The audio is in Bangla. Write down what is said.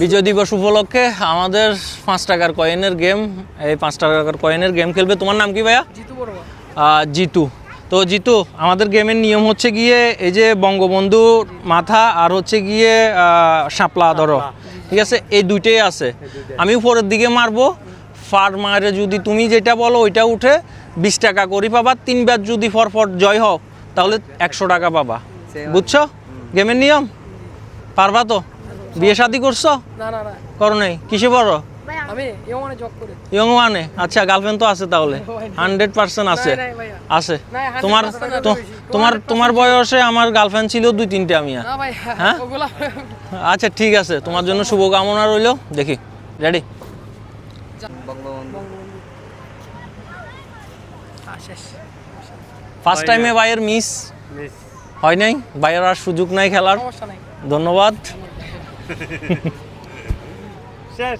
বিজয় দিবস উপলক্ষে আমাদের পাঁচ টাকার কয়েনের গেম এই পাঁচ টাকার কয়েনের গেম খেলবে। তোমার নাম কি ভাইয়া? জিতু তো জিতু আমাদের গেমের নিয়ম হচ্ছে গিয়ে এই যে বঙ্গবন্ধু মাথা আর হচ্ছে গিয়ে শাপলা ধরো। ঠিক আছে? এই দুইটাই আছে। আমি উপরের দিকে মারবো। ফার মারে যদি তুমি যেটা বলো ওইটা উঠে বিশ টাকা করি পাবা। তিন তিনবার যদি ফরফর জয় হও তাহলে একশো টাকা পাবা। বুঝছ? গেমের নিয়ম? পারবা তো? বিয়ে শাদি করছ? না না না। করো নাই। কিসে পড়ো? আমি ইয়মানে জব করি। ইয়ং ওয়ানে আচ্ছা গার্লফ্রেন্ড তো আছে তাহলে। হান্ড্রেড পার্সেন্ট আছে। আছে। তোমার। তোমার তোমার বয়সে আমার গার্লফ্রেন্ড ছিল দুই তিনটে আমি আর। হ্যাঁ? আচ্ছা ঠিক আছে। তোমার জন্য শুভকামনা রইল। দেখি। রেডি ফার্স্ট টাইমে ভাইয়ের মিস হয় নাই? ভাইয়ের আর সুযোগ নাই খেলার? ধন্যবাদ। Sir.